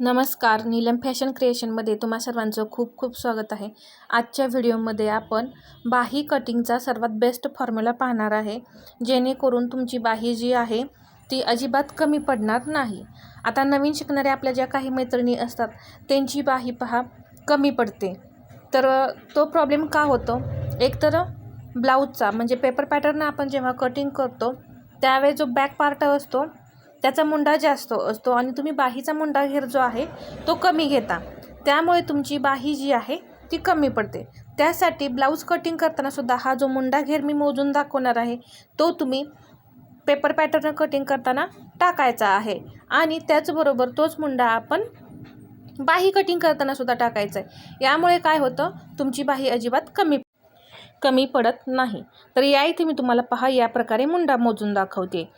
नमस्कार नीलम फॅशन क्रिएशनमध्ये तुम्हा सर्वांचं खूप खूप स्वागत आहे. आजच्या व्हिडिओमध्ये आपण बाही कटिंगचा सर्वात बेस्ट फॉर्म्युला पाहणार आहे जेणेकरून तुमची बाही जी आहे ती अजिबात कमी पडणार नाही. आता नवीन शिकणाऱ्या आपल्या ज्या काही मैत्रिणी असतात त्यांची बाही पहा कमी पडते. तर तो प्रॉब्लेम का होतो? एकतर ब्लाऊजचा म्हणजे पेपर पॅटर्न आपण जेव्हा कटिंग करतो त्यावेळी जो बॅक पार्ट असतो त्याचा मुंडा जास्त असतो आणि तुम्ही बाहीचा मुंडा घेर जो आहे तो कमी घेता. त्यामुळे तुमची बाही जी आहे ती कमी पडते. त्यासाठी ब्लाऊज कटिंग करताना सुद्धा हा जो मुंडा घेर मी मोजून दाखवणार आहे तो तुम्ही पेपर पॅटर्न कटिंग करताना टाकायचा आहे. आणि त्याचबरोबर तोच मुंडा आपण बाही कटिंग करताना सुद्धा टाकायचा आहे. यामुळे काय होतं तुमची बाही अजिबात कमी कमी पडत नाही. तर या इथे मी तुम्हाला पहा या प्रकारे मुंडा मोजून दाखवते.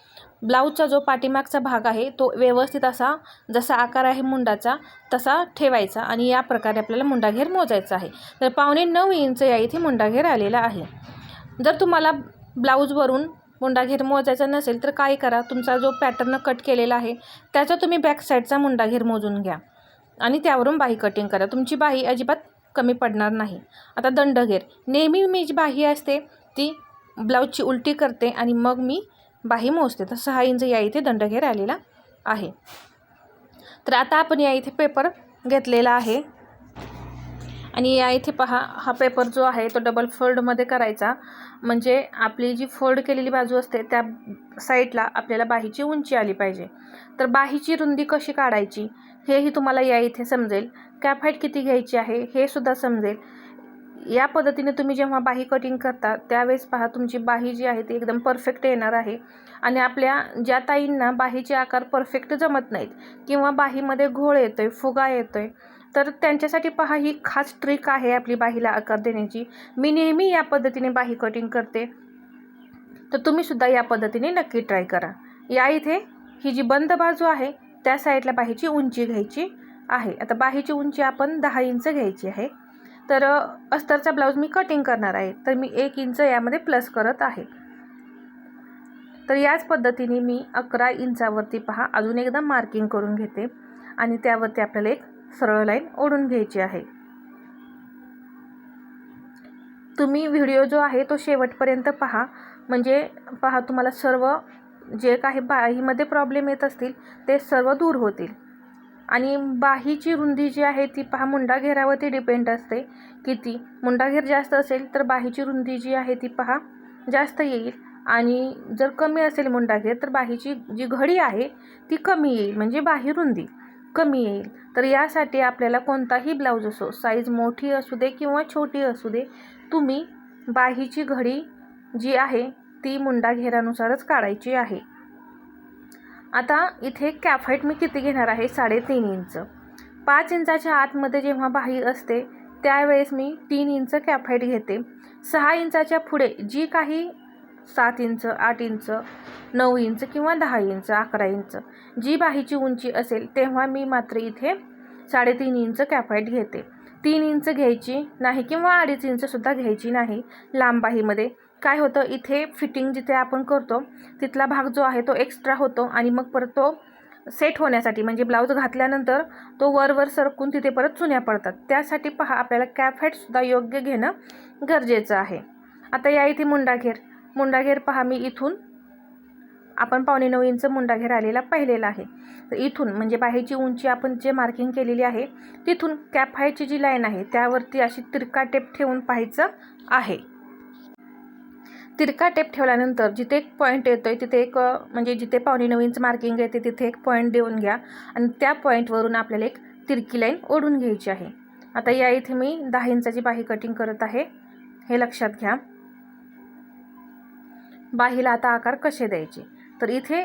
ब्लाऊजचा जो पाठीमागचा भाग आहे तो व्यवस्थित असा जसा आकार आहे मुंडाचा तसा ठेवायचा आणि या प्रकारे आपल्याला मुंडाघेर मोजायचा आहे. तर पावणे नऊ इंच या इथे मुंडाघेर आलेला आहे. जर तुम्हाला ब्लाऊजवरून मुंडाघेर मोजायचा नसेल तर काय करा? तुमचा जो पॅटर्न कट केलेला आहे त्याचा तुम्ही बॅक साईडचा मुंडाघेर मोजून घ्या. आणि त्यावरून बाही कटिंग करा. तुमची बाही अजिबात कमी पडणार नाही. आता दंडघेर. नेहमी मी जी बाही असते ती ब्लाऊजची उलटी करते आणि मग मी बाही मोजते. तर सहा इंच या इथे दंडघेर आलेला आहे. तर आता आपण या इथे पेपर घेतलेला आहे. आणि या इथे पहा हा पेपर जो आहे तो डबल फोल्डमध्ये करायचा. म्हणजे आपली जी फोल्ड केलेली बाजू असते त्या साईडला आपल्याला बाहीची उंची आली पाहिजे. तर बाहीची रुंदी कशी काढायची हेही तुम्हाला या इथे समजेल. कॅप हाईट किती घ्यायची आहे हे सुद्धा समजेल. या पद्धतीने तुम्ही जेव्हा बाही कटिंग करता त्यावेळेस पहा तुमची बाही जी आहे ती एकदम परफेक्ट येणार आहे. आणि आपल्या ज्या ताईंना बाहीचे आकार परफेक्ट जमत नाहीत किंवा बाहीमध्ये घोळ येतो आहे फुगा येतो आहे तर त्यांच्यासाठी पहा ही खास ट्रिक आहे आपली बाहीला आकार देण्याची. मी नेहमी या पद्धतीने बाही कटिंग करते. तर तुम्हीसुद्धा या पद्धतीने नक्की ट्राय करा. या इथे ही जी बंद बाजू आहे त्या साईडला बाहीची उंची घ्यायची आहे. आता बाहीची उंची आपण दहा इंच घ्यायची आहे. तर अस्तरचा ब्लाऊज मी कटिंग करणार आहे. तर मी एक इंच यामध्ये प्लस करत आहे. तर याच पद्धतीने मी अकरा इंचावरती पहा अजून एकदा मार्किंग करून घेते आणि त्यावरती आपल्याला एक सरळ लाईन ओढून घ्यायची आहे. तुम्ही व्हिडिओ जो आहे तो शेवटपर्यंत पहा. म्हणजे पहा तुम्हाला सर्व जे काही बाहीमध्ये प्रॉब्लेम येत असतील ते सर्व दूर होतील. आणि बाहीची रुंदी जी आहे ती पहा मुंडा घेरावरती डिपेंड असते. किती? मुंडा घेर जास्त असेल तर बाहीची रुंदी जी आहे ती पहा जास्त येईल. आणि जर कमी असेल मुंडा घेर तर बाहीची जी घडी आहे ती कमी येईल. म्हणजे बाही रुंदी कमी येईल. तर यासाठी आपल्याला कोणताही ब्लाऊज असो साईज मोठी असू दे किंवा छोटी असू दे तुम्ही बाहीची घडी जी आहे ती मुंडा घेरानुसारच काढायची आहे. आता इथे कॅफाईट मी किती घेणार आहे? साडेतीन इंच. पाच इंचाच्या आतमध्ये जेव्हा बाही असते त्यावेळेस मी तीन इंच कॅफाईट घेते. सहा इंचाच्या पुढे जी काही सात इंच आठ इंच नऊ इंच किंवा दहा इंच अकरा इंच जी बाहीची उंची असेल तेव्हा मी मात्र इथे साडेतीन इंच कॅफाईट घेते. तीन इंच घ्यायची नाही किंवा अडीच इंचसुद्धा घ्यायची नाही लांब बाहीमध्ये. काय होतं इथे फिटिंग जिथे आपण करतो तिथला भाग जो आहे तो एक्स्ट्रा होतो आणि मग परत तो सेट होण्यासाठी म्हणजे ब्लाऊज घातल्यानंतर तो वरवर सरकून तिथे परत चुन्या पडतात. त्यासाठी पहा आपल्याला कॅफॅटसुद्धा योग्य घेणं गरजेचं आहे. आता या इथे मुंडाघेर. मुंडाघेर पहा मी इथून आपण पावणे नऊ इंच मुंडाघेर आलेला पाहिलेला आहे. तर इथून म्हणजे बाहेरची उंची आपण जे मार्किंग केलेली आहे तिथून कॅप हायची जी लाईन आहे त्यावरती अशी तिरका टेप ठेवून पाहायचं आहे. तिरका टेप ठेवल्यानंतर जिथे एक पॉईंट येतो आहे तिथे एक म्हणजे जिथे पावणे नऊ इंच मार्किंग येते तिथे एक पॉईंट देऊन घ्या. आणि त्या पॉईंटवरून आपल्याला एक तिरकी लाईन ओढून घ्यायची आहे. आता या इथे मी दहा इंचाची बाही कटिंग करत आहे. हे लक्षात घ्या. बाहीला आता आकार कसे द्यायचे? तर इथे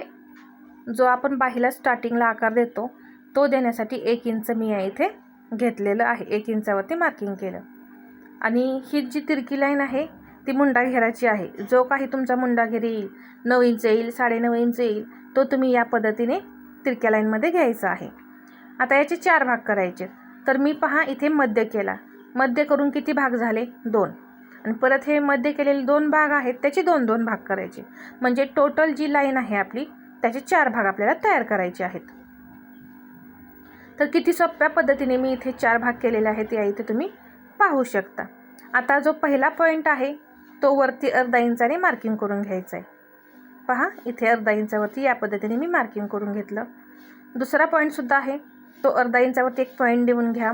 जो आपण बाहीला स्टार्टिंगला आकार देतो तो देण्यासाठी एक इंच मी या इथे घेतलेलं आहे. एक इंचावरती मार्किंग केलं. आणि ही जी तिरकी लाईन आहे ती मुंडा घेराची आहे. जो काही तुमचा मुंडा घेर येईल नऊ इंच येईल साडेनऊ इंच येईल तो तुम्ही या पद्धतीने तिरक्या लाईनमध्ये घ्यायचा आहे. आता याचे चार भाग करायचे. तर मी पहा इथे मध्य केला. मध्य करून किती भाग झाले? दोन. आणि परत हे मध्य केलेले दोन भाग आहेत त्याचे दोन दोन भाग करायचे. म्हणजे टोटल जी लाईन आहे आपली त्याचे चार भाग आपल्याला तयार करायचे आहेत. तर किती सोप्या पद्धतीने मी इथे चार भाग केलेले आहेत या इथे तुम्ही पाहू शकता. आता जो पहिला पॉईंट आहे तो वरती अर्धा इंचाने मार्किंग करून घ्यायचा आहे. पहा इथे अर्धा इंचावरती या पद्धतीने मी मार्किंग करून घेतलं. दुसरा पॉईंटसुद्धा आहे. तो अर्धा इंचावरती एक पॉईंट देऊन घ्या.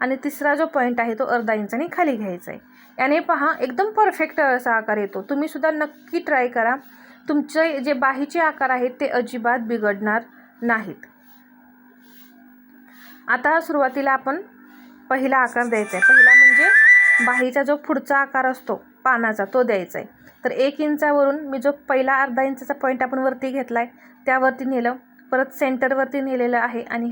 आणि तिसरा जो पॉईंट आहे तो अर्धा इंचाने खाली घ्यायचा आहे. याने पहा एकदम परफेक्ट असा आकार येतो. तुम्हीसुद्धा नक्की ट्राय करा. तुमचे जे बाहीचे आकार आहेत ते अजिबात बिघडणार नाहीत. आता सुरुवातीला आपण पहिला आकार द्यायचा आहे. पहिला म्हणजे बाहीचा जो पुढचा आकार असतो पानाचा तो द्यायचा आहे तर एक इंचावरून मी जो पहिला अर्धा इंचाचा पॉईंट आपण वरती घेतला आहे त्यावरती नेलं. परत सेंटरवरती नेलेलं आहे आणि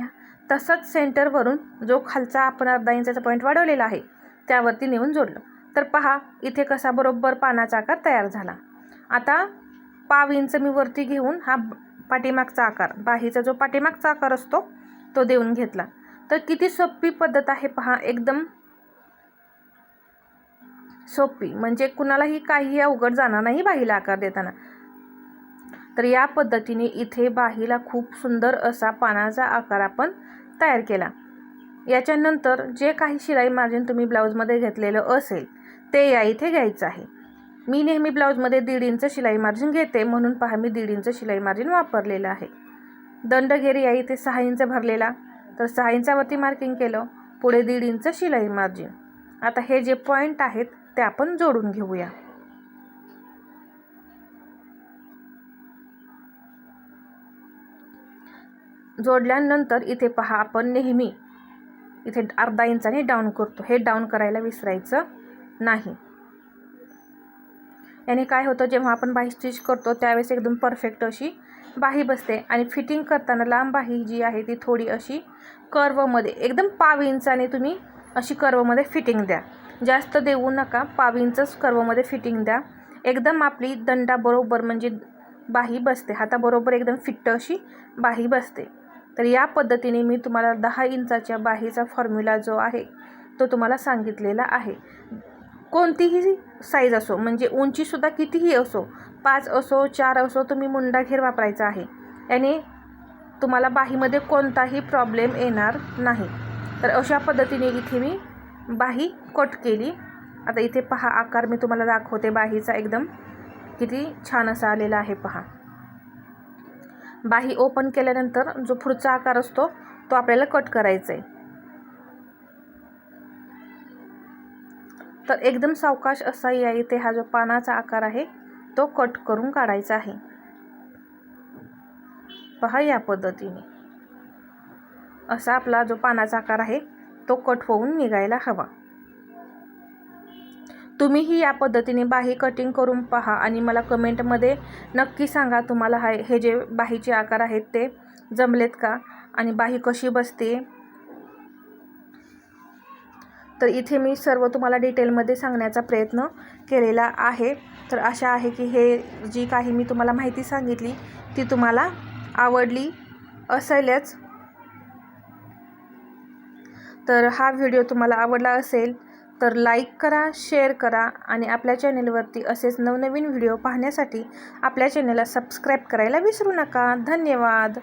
तसंच सेंटरवरून जो खालचा आपण अर्धा इंचाचा पॉईंट वाढवलेला आहे त्यावरती नेऊन जोडलं. तर पहा इथे कसा बरोबर पानाचा आकार तयार झाला. आता पाव इंच मी वरती घेऊन हा पाठीमागचा आकार बाहीचा जो पाठीमागचा आकार असतो तो देऊन घेतला. तर किती सोपी पद्धत आहे पहा एकदम सोपी. म्हणजे कुणालाही काही अवघड जाणार नाही बाहीला आकार देताना. तर या पद्धतीने इथे बाहीला खूप सुंदर असा पानाचा आकार आपण तयार केला. याच्यानंतर जे काही शिलाई मार्जिन तुम्ही ब्लाऊजमध्ये घेतलेलं असेल ते या इथे घ्यायचं आहे. मी नेहमी ब्लाऊजमध्ये दीड इंच शिलाई मार्जिन घेते म्हणून पहा मी दीड इंच शिलाई मार्जिन वापरलेलं आहे. दंडगेरी या इथे सहा इंच भरलेला. तर सहा इंचावरती मार्किंग केलं पुढे दीड इंच शिलाई मार्जिन. आता हे जे पॉईंट आहेत ते आपण जोडून घेऊया. जोडल्यानंतर इथे पहा आपण नेहमी इथे अर्धा इंचाने डाऊन करतो. हे डाऊन करायला विसरायचं नाही. याने काय होतं जेव्हा आपण बाही स्टिच करतो त्यावेळेस एकदम परफेक्ट अशी बाही बसते. आणि फिटिंग करताना लांब बाही जी आहे ती थोडी अशी कर्वमध्ये एकदम पाव इंचाने तुम्ही अशी कर्वमध्ये फिटिंग द्या. जास्त देऊ नका. पावींचंच कर्वमध्ये फिटिंग द्या. एकदम आपली दंडाबरोबर म्हणजे बाही बसते. हाताबरोबर एकदम फिट्ट अशी बाही बसते. तर या पद्धतीने मी तुम्हाला दहा इंचाच्या बाहीचा फॉर्म्युला जो आहे तो तुम्हाला सांगितलेला आहे. कोणतीही साईज असो म्हणजे उंचीसुद्धा कितीही असो पाच असो चार असो तुम्ही मुंडाघेर वापरायचा आहे. याने तुम्हाला बाहीमध्ये कोणताही प्रॉब्लेम येणार नाही. तर अशा पद्धतीने इथे मी बाही कट केली. आता इथे पहा आकार मी तुम्हाला दाखवते बाहीचा एकदम. किती छान असा आलेला आहे पहा. बाही ओपन केल्यानंतर जो पुढचा आकार असतो तो आपल्याला कट करायचा आहे तर एकदम सावकाश असा या इथे हा जो पानाचा आकार आहे तो कट करून काढायचा आहे. पहा या पद्धतीने. असा आपला जो पानाचा आकार आहे तो कट होऊन निघायला हवा. तुम्हीही या पद्धतीने बाही कटिंग करून पहा आणि मला कमेंटमध्ये नक्की सांगा तुम्हाला हा हे जे बाहीचे आकार आहेत ते जमलेत का? आणि बाही कशी बसते? तर इथे मी सर्व तुम्हाला डिटेलमध्ये सांगण्याचा प्रयत्न केलेला आहे. तर आशा आहे की हे जी काही मी तुम्हाला माहिती सांगितली ती तुम्हाला आवडली असेलच. तर हा व्हिडिओ तुम्हाला आवडला असेल तर लाईक करा शेअर करा आणि आपल्या चॅनेलवरती असेच नवनवीन व्हिडिओ पाहण्यासाठी आपल्या चॅनेलला सबस्क्राईब करायला विसरू नका. धन्यवाद.